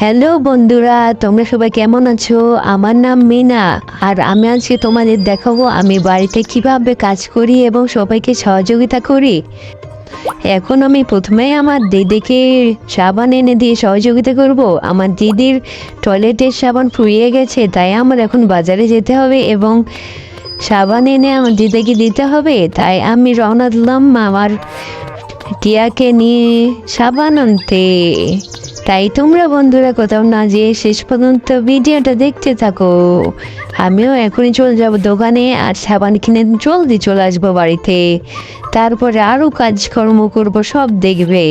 Hello বন্ধুরা, তোমরা সবাই কেমন আছো? আমার নাম মিনা, আর আমি আজকে তোমাদের দেখাবো আমি বাড়িতে কীভাবে কাজ করি এবং সবাইকে সহযোগিতা করি। এখন আমি প্রথমেই আমার দিদিকে সাবান এনে দিয়ে সহযোগিতা করব। আমার দিদির টয়লেটের সাবান ফুরিয়ে গেছে, তাই আমার এখন বাজারে যেতে হবে এবং সাবান এনে আমার দিদিকে দিতে হবে। তাই আমি রওনা দিলাম আমার টিয়াকে নিয়ে সাবান আনতে। তাই তোমরা বন্ধুরা কোথাও না যেয়ে শেষ পর্যন্ত ভিডিওটা দেখতে থাকো। আমিও এখনই চলে যাব দোকানে আর সাবান কিনে জলদি চলে আসব বাড়িতে। তারপরে আরও কাজকর্ম করব, সব দেখবে।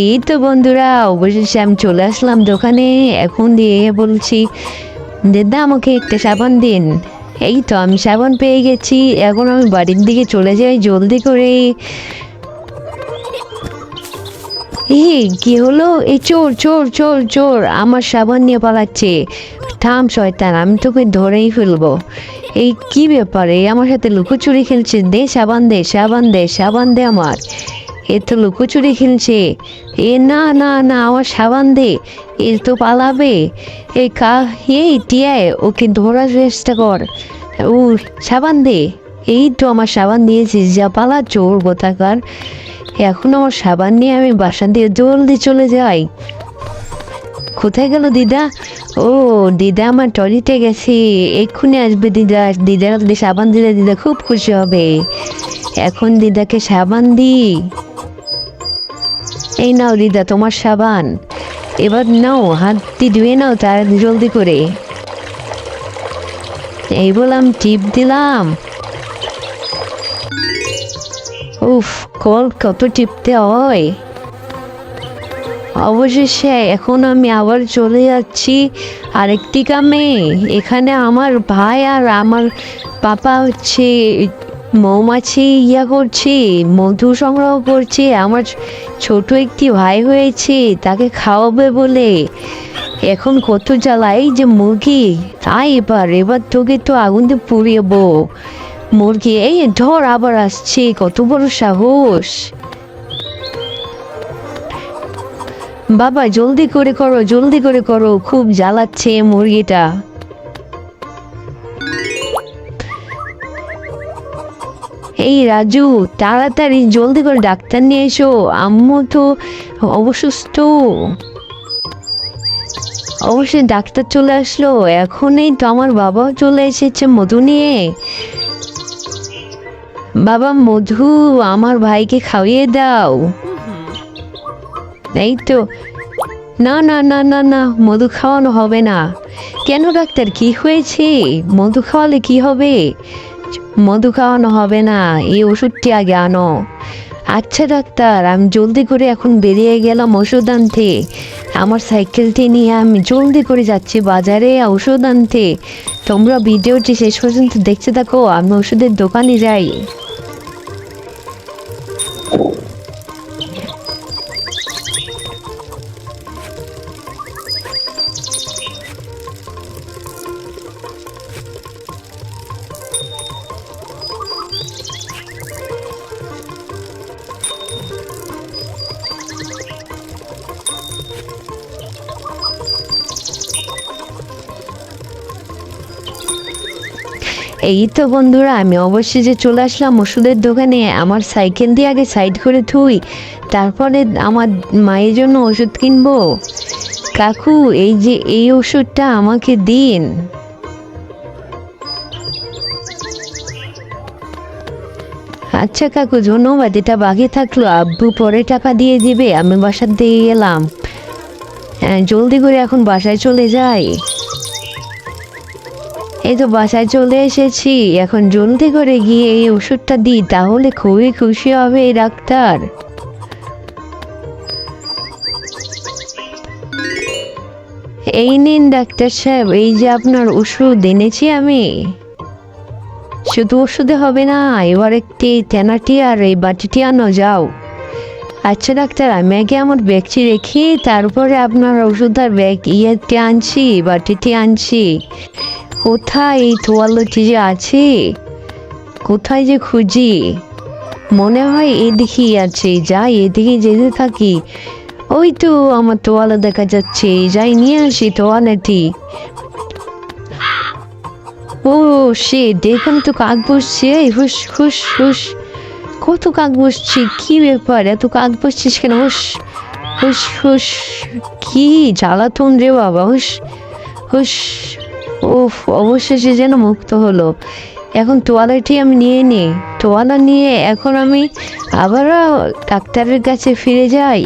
এই তো বন্ধুরা, অবশেষে আমি চলে আসলাম দোকানে। এখন দিয়ে বলছি দাদা আমাকে একটা সাবান দিন। এই তো আমি সাবান পেয়ে গেছি। এখন আমি বাড়ির দিকে চলে যাই, জলদি করে এই কি হলো? এই চোর চোর চোর চোর, আমার সাবান নিয়ে পালাচ্ছে। থাম, শয়তান, আমি তোকে ধরেই ফেলব। এই কি ব্যাপারে? আমার সাথে লুকোচুরি খেলছে দে সাবান দে সাবান দে সাবান দে আমার। এ তো লুকোচুরি খেলছে। এ না না না, আমার সাবান দে। এ তো পালাবে। এই কা, এই টিয়ায় ওকে ধরার চেষ্টা কর। ও সাবান দে। এই তো আমার সাবান দিয়েছিস যা পালা, চোর গোতাকার। এখন আমার সাবান নিয়ে আমি বাসা দিয়ে জলদি চলে যাই। কোথায় গেল দিদা? ও, দিদা আমার টয়লেটে গেছে। এক্ষুনি আসবে দিদা। হাতে সাবান দিলে দিদা খুব খুশি হবে। এখন দিদাকে সাবান দি এই নাও দিদা, তোমার সাবান। এবার নাও হাত দিয়ে ধুয়ে নাও তার জলদি করে। এই বললাম টিপ দিলাম। উফ, কল কত টিপতে হয়। অবশেষে এখন আমি আবার চলে যাচ্ছি আরেকটি কামে। এখানে আমার ভাই আর আমার পাপা হচ্ছে মৌমাছি ইয়া করছে, মধু সংগ্রহ করছে, আমার ছোট একটি ভাই হয়েছে, তাকে খাওয়াবে বলে। এখন কত জ্বালা এই যে মুরগি। তাই এবার এবার তোকে তো আগুন দিয়ে পুড়িয়ে বউ মুরগি, এই ধর আবার আসছে, কত বড় সাহস। বাবা, জলদি করে করো, জলদি করে করো, খুব জ্বালাচ্ছে মুরগিটা। এই রাজু, তাড়াতাড়ি জলদি করে ডাক্তার নিয়ে এসো। আম্মু তো অসুস্থ অবশ্যই ডাক্তার চলে আসলো। এখনই তো আমার বাবাও চলে এসেছে মধু নিয়ে। বাবা, মধু, আমার ভাইকে খাইয়ে দাও। এই তো। না না না না না, মধু খাওয়ানো হবে না। কেন ডাক্তার, কি হয়েছে? মধু খাওয়ালে কি হবে? মধু খাওয়ানো হবে না, এই ওষুধটি আগে আনো আচ্ছা ডাক্তার, আমি জলদি করে এখন বেরিয়ে গেলাম ওষুধ আনতে। আমার সাইকেলটি নিয়ে আমি জলদি করে যাচ্ছি বাজারে ওষুধ আনতে। তোমরা ভিডিওটি শেষ পর্যন্ত দেখতে থাকো, আমি ওষুধের দোকানে যাই। এই তো বন্ধুরা, আমি অবশ্যই যে চলে আসলাম ওষুধের দোকানে, আমার সাইকেল দিয়ে আগে সাইড করে থুই, তারপরে আমার মায়ের জন্য ওষুধ কিনবো। কাকু, এই যে এই ওষুধটা আমাকে দিন। আচ্ছা কাকু, ধন্যবাদ, এটা বাকি থাকল। আব্বু পরে টাকা দিয়ে দিবে, আমি বাসার দিয়ে এলাম হ্যাঁ জলদি করে এখন বাসায় চলে যাই। এই তো বাসায় চলে এসেছি। এখন জলদি করে গিয়ে এই ওষুধটা দিই, তাহলে খুবই খুশি হবে এই ডাক্তার। এই নিন ডাক্তার সাহেব, এই যে আপনার ওষুধ এনেছি আমি। শুধু ওষুধে হবে না, এবার একটি তেনাটি আর এই বাটিটি আনো, যাও। আচ্ছা ডাক্তার, আমি আগে আমার ব্যাগটি রেখে তারপরে আপনার ওষুধ আর ব্যাগ ইয়েটি আনছি বাটিটি আনছি। কোথায় এই তোয়ালোটি যে আছে? কোথায় যে খুঁজি? মনে হয় এদিকেই আছে। যাই এদিকে যেতে থাকি। ওই তো আমার তোয়ালা দেখা যাচ্ছে। যাই, নিয়ে আসি তোয়ালাটি। ও সে দেখুন তো কাক বসছে। হুস হুস হুস কত কাক বসছে? কি ব্যাপার? এত কাক বসছিস কেন? হুস হুস হুস কি জ্বালাতন রে বাবা হুস হুস উফ, অবশেষে যেন মুক্ত হলো। এখন তোয়ালাটি আমি নিয়ে নিই তোয়ালা নিয়ে এখন আমি আবারও ডাক্তারের কাছে ফিরে যাই।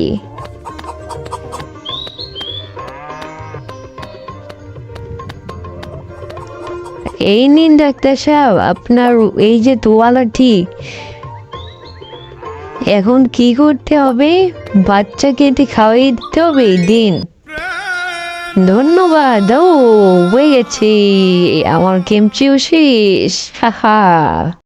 এই নিন ডাক্তার সাহেব, আপনার এই যে তোয়ালাটি। এখন কি করতে হবে? বাচ্চাকে এটি খাওয়াই দিতে হবে দিন। ধন্যবাদ। ও হয়ে গেছি। আমার কেমচিও শেষ। হা।